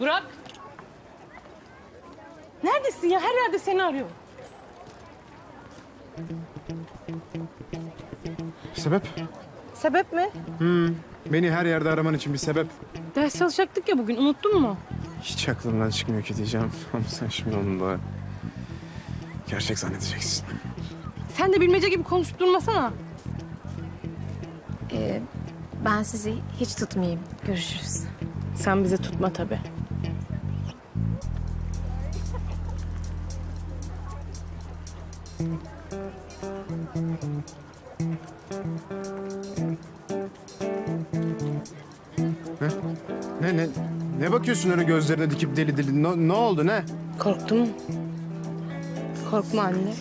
Burak. Neredesin ya? Her yerde seni arıyorum. Sebep? Sebep mi? Beni her yerde araman için bir sebep. Ders çalışacaktık ya bugün. Unuttun mu? Hiç aklımdan çıkmıyor ki diyeceğim. Ama sen şimdi onu da gerçek zannedeceksin. Sen de bilmece gibi konuşup durmasana. Ee, ben sizi hiç tutmayayım. Görüşürüz. Sen bizi tutma tabii. Ne ne ne bakıyorsun öyle gözlerine dikip deli deli? Ne, ne oldu ne? Korktun mu? Korkma anne.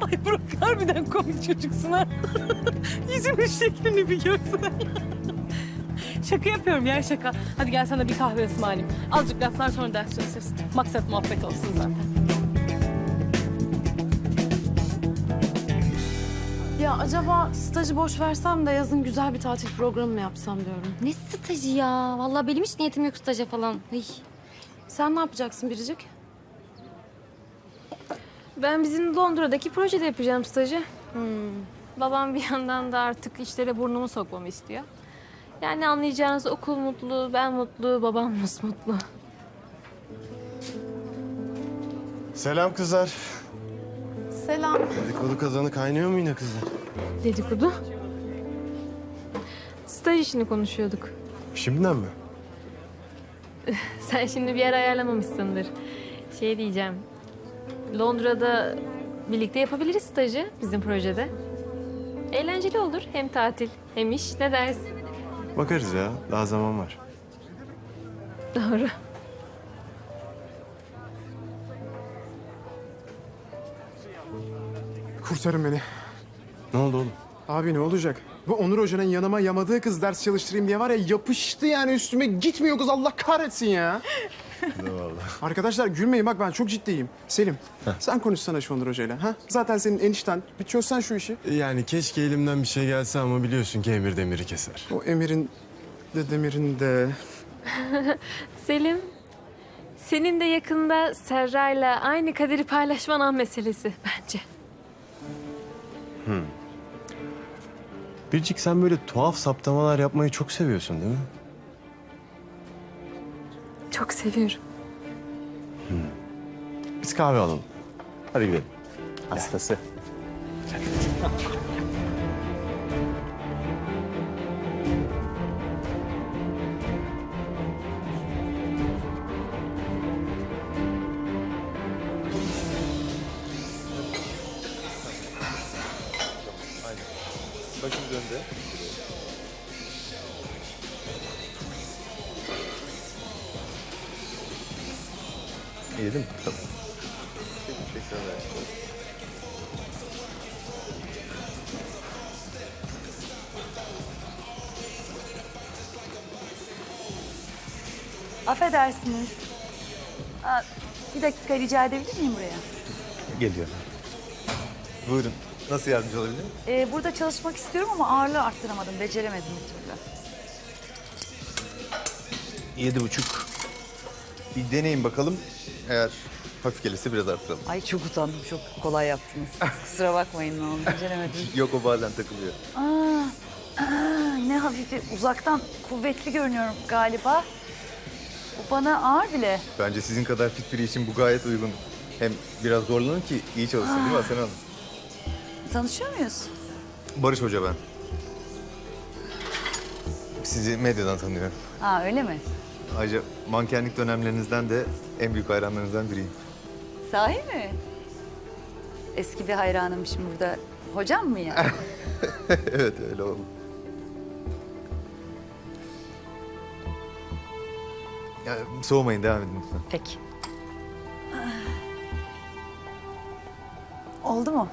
Ay Burak harbiden komik çocuksun ha. Yüzünün şeklini bir görsen. Şaka yapıyorum ya şaka. Hadi gel sana bir kahve ısmarlayayım. Azıcık laflar sonra ders çalışırız. Maksat muhabbet olsun zaten. Ya acaba stajı boş versem de yazın güzel bir tatil programı mı yapsam diyorum. Ne stajı ya? Vallahi benim hiç niyetim yok staja falan. Ay. Sen ne yapacaksın Biricik? Ben bizim Londra'daki projede yapacağım stajı. Hmm. Babam bir yandan da artık işlere burnumu sokmamı istiyor. Yani anlayacağınız okul mutlu, ben mutlu, babam mutlu. Selam kızlar. Selam. Dedikodu kazanı kaynıyor mu yine kızlar? Dedikodu. Staj işini konuşuyorduk. Şimdiden mi? Sen şimdi bir yer ayarlamamışsındır. Şey diyeceğim. Londra'da birlikte yapabiliriz stajı bizim projede. Eğlenceli olur. Hem tatil hem iş. Ne dersin? Bakarız ya. Daha zaman var. Doğru. Kurtarın beni. Ne oldu oğlum? Abi ne olacak? Bu Onur Hoca'nın yanıma yamadığı kız ders çalıştırayım diye var ya yapıştı yani üstüme gitmiyor kız Allah kahretsin ya. Arkadaşlar gülmeyin bak ben çok ciddiyim. Selim sen konuşsana şu Onur Hoca'yla. Ha? Zaten senin enişten. Bir çözsen şu işi. Yani keşke elimden bir şey gelse ama biliyorsun ki emir demiri keser. O Emir'in de Demir'in de... Selim, senin de yakında Serra'yla aynı kaderi paylaşman an meselesi bence. Biricik sen böyle tuhaf saptamalar yapmayı çok seviyorsun değil mi? Çok seviyorum. Biz kahve alalım. Hadi gidelim. Hastası. Başımız önde. Tamam. Teşekkürler. Affedersiniz. Aa, bir dakika rica edebilir miyim buraya? Geliyor. Buyurun. Nasıl yardımcı olabilirim? Ee, burada çalışmak istiyorum ama ağırlığı arttıramadım, beceremedim bir türlü. Yedi buçuk. Bir deneyin bakalım. Eğer hafif gelirse biraz arttıralım. Ay çok utandım, çok kolay yaptınız. Kusura bakmayın ne oldu, beceremedim. Yok o bazen takılıyor. Aa, aa, ne hafifi, uzaktan kuvvetli görünüyorum galiba. Bu bana ağır bile. Bence sizin kadar fit biri için bu gayet uygun. Hem biraz zorlanın ki iyi çalışsın değil mi Asena Hanım? Tanışıyor muyuz? Barış Hoca ben. Sizi medyadan tanıyorum. Ha öyle mi? Ayrıca mankenlik dönemlerinizden de en büyük hayranlarınızdan biriyim. Sahi mi? Eski bir hayranımmışım burada. Hocam mı ya? evet öyle oldu. Ya, soğumayın devam edin lütfen. Peki. Oldu mu?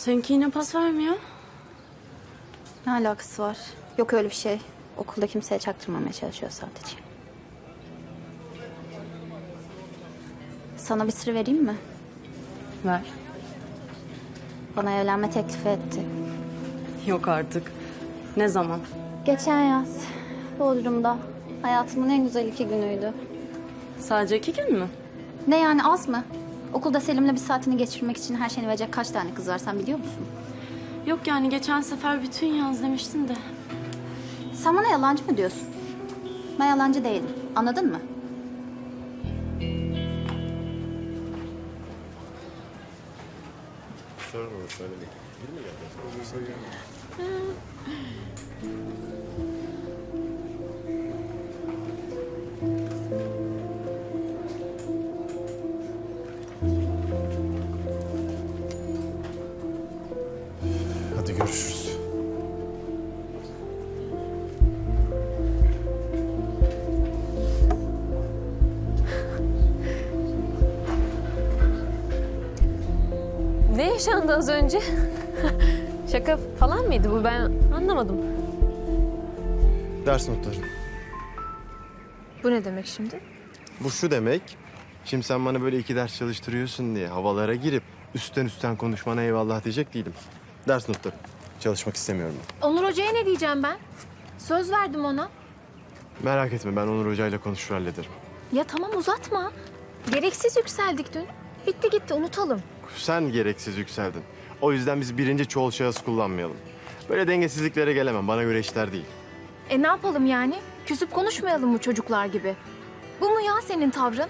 Seninki yine pas vermiyor. Ne alakası var? Yok öyle bir şey. Okulda kimseye çaktırmamaya çalışıyor sadece. Sana bir sır vereyim mi? Ver. Bana evlenme teklifi etti. Yok artık. Ne zaman? Geçen yaz Bodrum'da. Hayatımın en güzel iki günüydü. Sadece iki gün mü? Ne yani az mı? Okulda Selim'le bir saatini geçirmek için her şeyini verecek kaç tane kız var sen biliyor musun? Yok yani geçen sefer bütün yaz demiştin de. Sen bana yalancı mı diyorsun? Ben yalancı değilim. Anladın mı? Hadi yaşandı az önce? Şaka falan mıydı bu ben anlamadım. Ders notları. Bu ne demek şimdi? Bu şu demek. Şimdi sen bana böyle iki ders çalıştırıyorsun diye havalara girip üstten üstten konuşmana eyvallah diyecek değilim. Ders notları. Çalışmak istemiyorum. Onur Hoca'ya ne diyeceğim ben? Söz verdim ona. Merak etme ben Onur Hoca ile konuşur hallederim. Ya tamam uzatma. Gereksiz yükseldik dün. Bitti gitti unutalım. Sen gereksiz yükseldin. O yüzden biz birinci çoğul şahıs kullanmayalım. Böyle dengesizliklere gelemem. Bana göre işler değil. E ne yapalım yani? Küsüp konuşmayalım mı çocuklar gibi? Bu mu ya senin tavrın?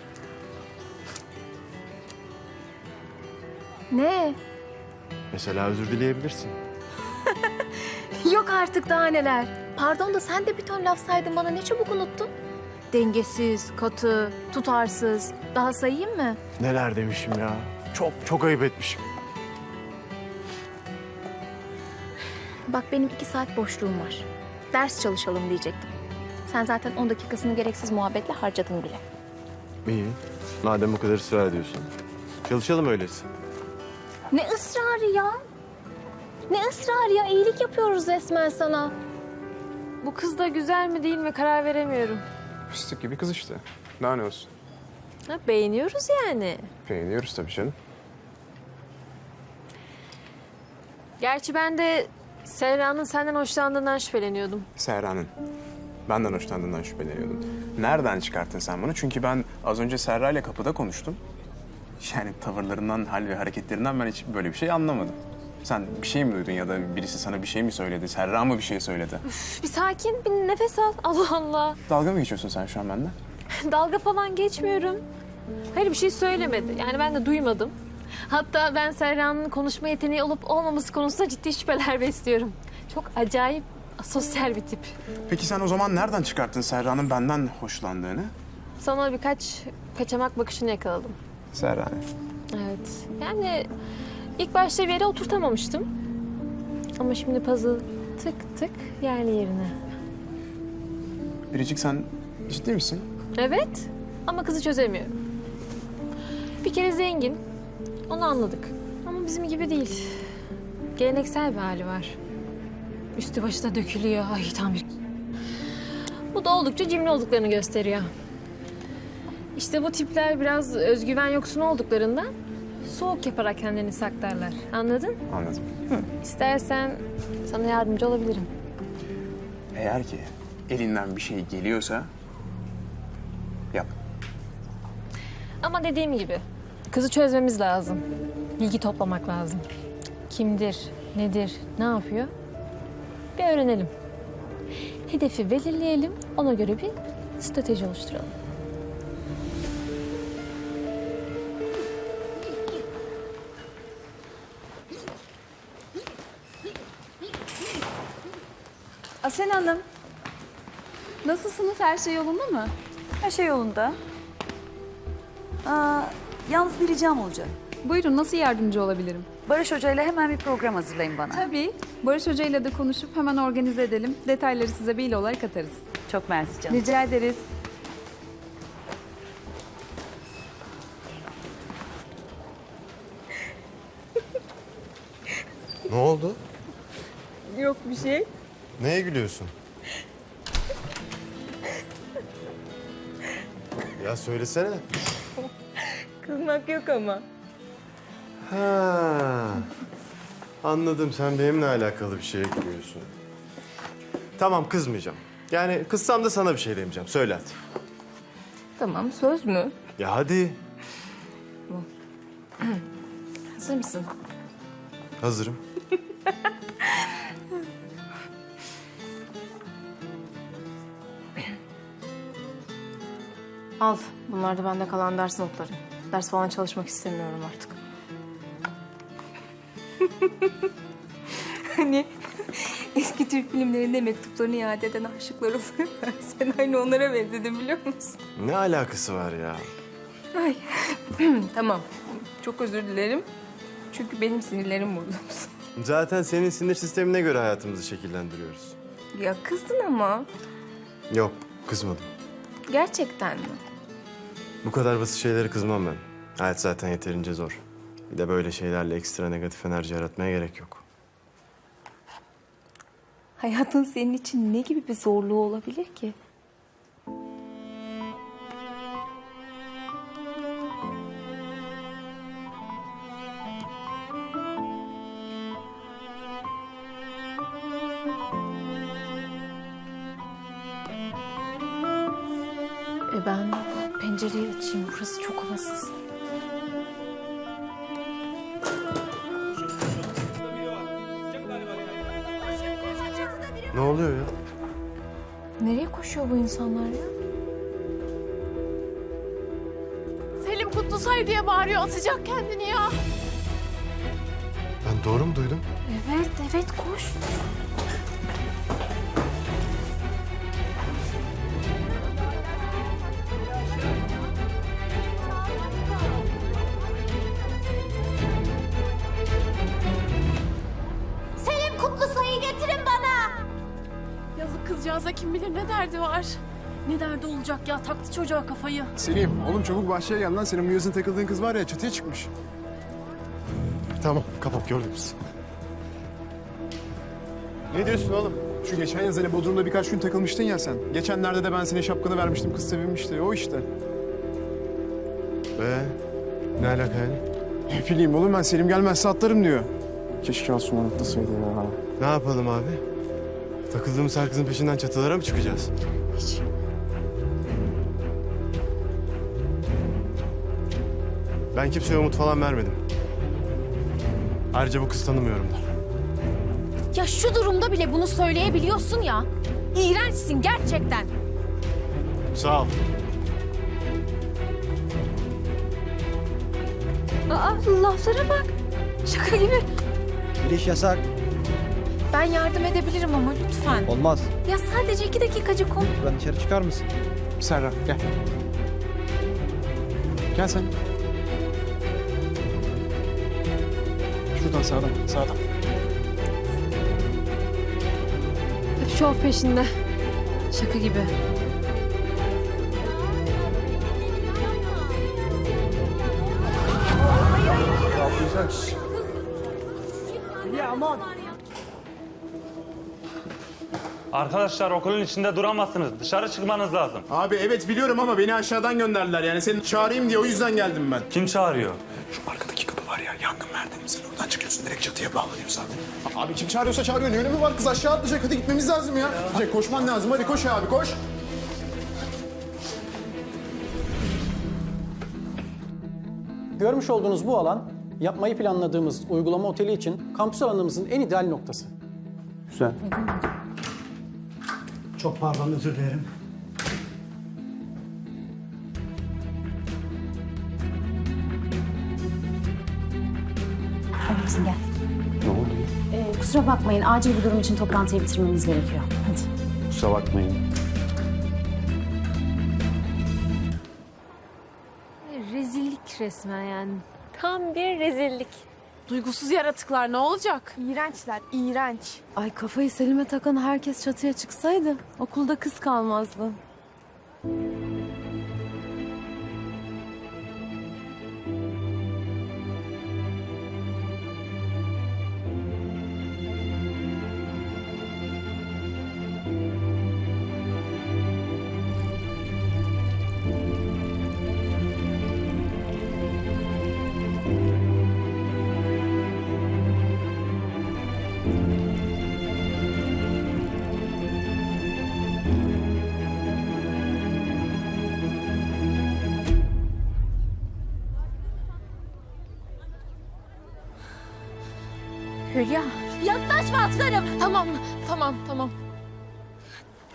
Ne? Mesela özür dileyebilirsin. Yok artık daha neler. Pardon da sen de bir ton laf saydın bana ne çabuk unuttun? Dengesiz, katı, tutarsız. Daha sayayım mı? Neler demişim ya. Çok çok ayıp etmişim. Bak benim iki saat boşluğum var. Ders çalışalım diyecektim. Sen zaten 10 dakikasını gereksiz muhabbetle harcadın bile. İyi. Madem bu kadar ısrar ediyorsun. Çalışalım öyleyse. Ne ısrarı ya? Ne ısrarı ya? İyilik yapıyoruz resmen sana. Bu kız da güzel mi değil mi karar veremiyorum. Fıstık gibi kız işte. Daha ne olsun? Ha, beğeniyoruz yani. Beğeniyoruz tabii canım. Gerçi ben de Serra'nın senden hoşlandığından şüpheleniyordum. Serra'nın. Benden hoşlandığından şüpheleniyordun. Nereden çıkarttın sen bunu? Çünkü ben az önce Serra ile kapıda konuştum. Yani tavırlarından, hal ve hareketlerinden ben hiç böyle bir şey anlamadım. Sen bir şey mi duydun ya da birisi sana bir şey mi söyledi? Serra mı bir şey söyledi? Üf, bir sakin, bir nefes al. Allah Allah. Dalga mı geçiyorsun sen şu an benden? Dalga falan geçmiyorum. Hayır bir şey söylemedi. Yani ben de duymadım. Hatta ben Serra'nın konuşma yeteneği olup olmaması konusunda ciddi şüpheler besliyorum. Çok acayip sosyal bir tip. Peki sen o zaman nereden çıkarttın Serra'nın benden hoşlandığını? Sana birkaç kaçamak bakışını yakaladım. Serra. Evet. Yani ilk başta bir yere oturtamamıştım. Ama şimdi puzzle tık tık yerli yerine. Biricik sen ciddi misin? Evet ama kızı çözemiyorum. Bir kere zengin, onu anladık. Ama bizim gibi değil. Geleneksel bir hali var. Üstü başı da dökülüyor. Ay tam bir... Bu da oldukça cimri olduklarını gösteriyor. İşte bu tipler biraz özgüven yoksunu olduklarından soğuk yaparak kendini saklarlar. Anladın? Anladım. İstersen sana yardımcı olabilirim. Eğer ki elinden bir şey geliyorsa yap. Ama dediğim gibi kızı çözmemiz lazım. Bilgi toplamak lazım. Kimdir, nedir, ne yapıyor? Bir öğrenelim. Hedefi belirleyelim, ona göre bir strateji oluşturalım. Asen Hanım. Nasılsınız? Her şey yolunda mı? Her şey yolunda. Aa, yalnız bir ricam olacak. Buyurun nasıl yardımcı olabilirim? Barış Hoca ile hemen bir program hazırlayın bana. Tabii. Barış Hoca ile de konuşup hemen organize edelim. Detayları size mail olarak atarız. Çok mersi canım. Rica ederiz. Ne oldu? Yok bir şey. Neye gülüyorsun? Ya söylesene. Kızmak yok ama. Ha. Anladım sen benimle alakalı bir şey ekliyorsun. Tamam kızmayacağım. Yani kızsam da sana bir şey demeyeceğim. Söyle hadi. Tamam söz mü? Ya hadi. Hazır mısın? Hazırım. Al. Bunlar da bende kalan ders notları. Ders falan çalışmak istemiyorum artık. hani eski Türk filmlerinde mektuplarını iade eden aşıklar oluyor. Sen aynı onlara benzedin biliyor musun? Ne alakası var ya? Ay. tamam. Çok özür dilerim. Çünkü benim sinirlerim bozuldu. Zaten senin sinir sistemine göre hayatımızı şekillendiriyoruz. Ya kızdın ama. Yok, kızmadım. Gerçekten mi? Bu kadar basit şeylere kızmam ben. Hayat zaten yeterince zor. Bir de böyle şeylerle ekstra negatif enerji yaratmaya gerek yok. Hayatın senin için ne gibi bir zorluğu olabilir ki? E ben pencereyi açayım. Burası çok havasız. Ne oluyor ya? Nereye koşuyor bu insanlar ya? Selim Kutlusay diye bağırıyor. Atacak kendini ya. Ben doğru mu duydum? Evet, evet koş. Derdi var. Ne derdi olacak ya? Taktı çocuğa kafayı. Selim, oğlum çabuk bahçeye gel lan. Senin bu yazın takıldığın kız var ya çatıya çıkmış. Tamam, kapat gördüm sizi. Ne diyorsun oğlum? Şu geçen yaz hani Bodrum'da birkaç gün takılmıştın ya sen. Geçenlerde de ben senin şapkanı vermiştim, kız sevinmişti. O işte. Ee, ne alaka yani? Ne bileyim oğlum ben Selim gelmezse atlarım diyor. Keşke Asuman atlasaydı ya. Ne yapalım abi? Takıldığımız herkesin peşinden çatılara mı çıkacağız? Hiç. Ben kimseye umut falan vermedim. Ayrıca bu kız tanımıyorum da. Ya şu durumda bile bunu söyleyebiliyorsun ya. İğrençsin gerçekten. Sağ ol. Aa, laflara bak. Şaka gibi. Giriş yasak. Ben yardım edebilirim ama lütfen. Olmaz. Ya sadece iki dakikacık konu. Ben dışarı çıkar mısın? Serra gel. Gel sen. Şuradan sağdan, sağdan. Hep şov peşinde. Şaka gibi. Arkadaşlar okulun içinde duramazsınız. Dışarı çıkmanız lazım. Abi evet biliyorum ama beni aşağıdan gönderdiler. Yani seni çağırayım diye o yüzden geldim ben. Kim çağırıyor? Şu arkadaki kapı var ya yangın merdiveni. Sen oradan çıkıyorsun direkt çatıya bağlanıyor zaten. Abi kim çağırıyorsa çağırıyor. Ne önemi var? Kız aşağı atlayacak. Hadi gitmemiz lazım ya. Jack koşman lazım. Hadi koş abi koş. Görmüş olduğunuz bu alan yapmayı planladığımız uygulama oteli için kampüs alanımızın en ideal noktası. Güzel. Çok pardon özür dilerim. Hadi bizim gel. Ne oldu? Ee, kusura bakmayın acil bir durum için toplantıyı bitirmemiz gerekiyor. Hadi. Kusura bakmayın. Rezillik resmen yani. Tam bir rezillik. Duygusuz yaratıklar ne olacak? İğrençler, iğrenç. Ay kafayı Selim'e takan herkes çatıya çıksaydı okulda kız kalmazdı. Atlarım. Tamam, tamam, tamam.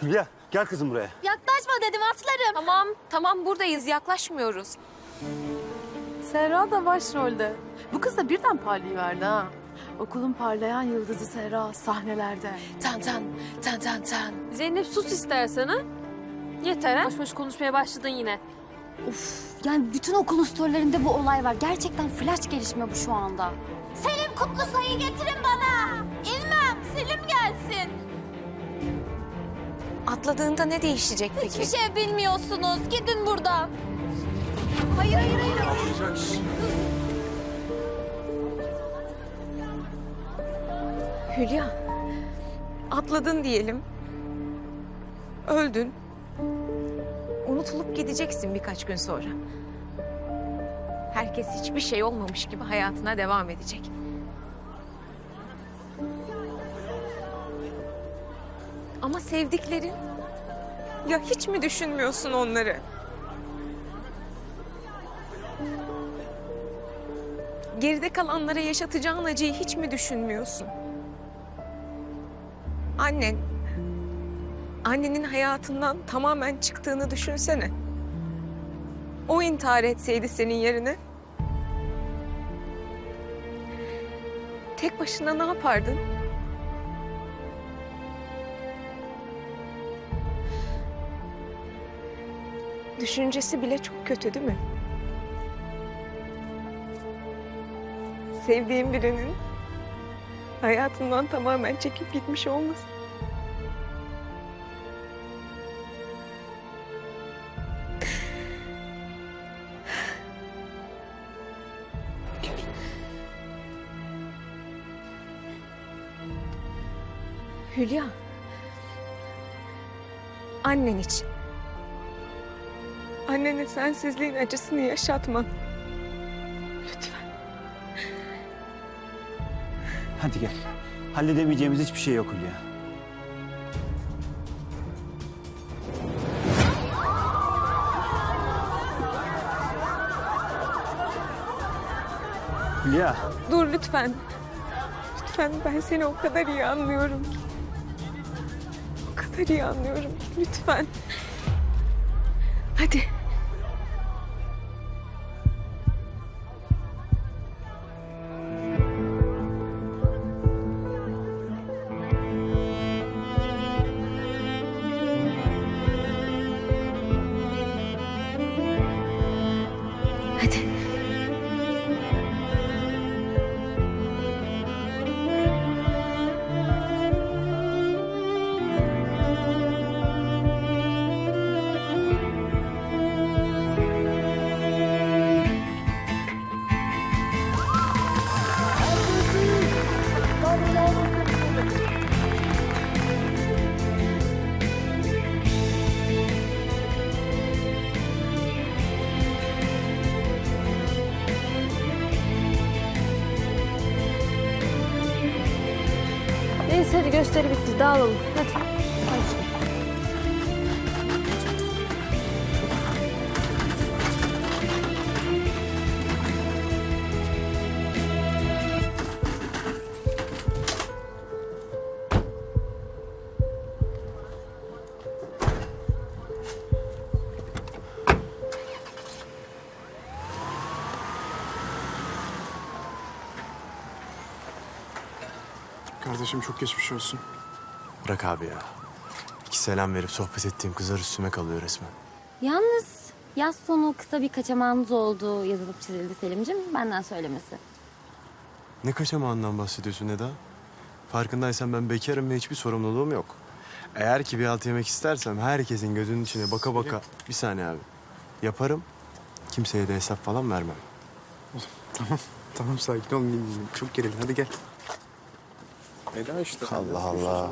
Hülya gel kızım buraya. Yaklaşma dedim atlarım. Tamam, tamam buradayız. Yaklaşmıyoruz. Serra da başrolde. Bu kız da birden parlayıverdi ha. Okulun parlayan yıldızı Serra sahnelerde. Tan tan, tan tan tan. Zeynep sus istersen ha. Yeter ha. Boş boş konuşmaya başladın yine. Uf, yani bütün okulun storylerinde bu olay var. Gerçekten flash gelişme bu şu anda. Selim kutlu sayı getirin bana. Selim gelsin. Atladığında ne değişecek peki? Hiçbir şey bilmiyorsunuz. Gidin buradan. Hayır, hayır, hayır. Hülya, atladın diyelim. Öldün. Unutulup gideceksin birkaç gün sonra. Herkes hiçbir şey olmamış gibi hayatına devam edecek. Ama sevdiklerin... Ya hiç mi düşünmüyorsun onları? Geride kalanlara yaşatacağın acıyı hiç mi düşünmüyorsun? Annen, annenin hayatından tamamen çıktığını düşünsene. O intihar etseydi senin yerine. Tek başına ne yapardın? Düşüncesi bile çok kötü değil mi? Sevdiğin birinin hayatından tamamen çekip gitmiş olması. Hülya. Annen için. Annene sensizliğin acısını yaşatma. Lütfen. Hadi gel. Halledemeyeceğimiz hiçbir şey yok Hülya. Hülya. Dur lütfen. Lütfen ben seni o kadar iyi anlıyorum ki. O kadar iyi anlıyorum ki lütfen. Hadi. Hadi. Neyse hadi gösteri bitti. Dağılalım. Hadi. Çok geçmiş olsun. Bırak abi ya. İki selam verip sohbet ettiğim kızlar üstüme kalıyor resmen. Yalnız yaz sonu kısa bir kaçamağınız oldu yazılıp çizildi Selim'cim. Benden söylemesi. Ne kaçamağından bahsediyorsun Eda? Farkındaysan ben bekarım ve hiçbir sorumluluğum yok. Eğer ki bir alt yemek istersem herkesin gözünün içine baka baka... Bir saniye abi. Yaparım. Kimseye de hesap falan vermem. Tamam. Tamam sakin ol. Çok gerildim. Hadi gel. Eda işte. Allah Allah.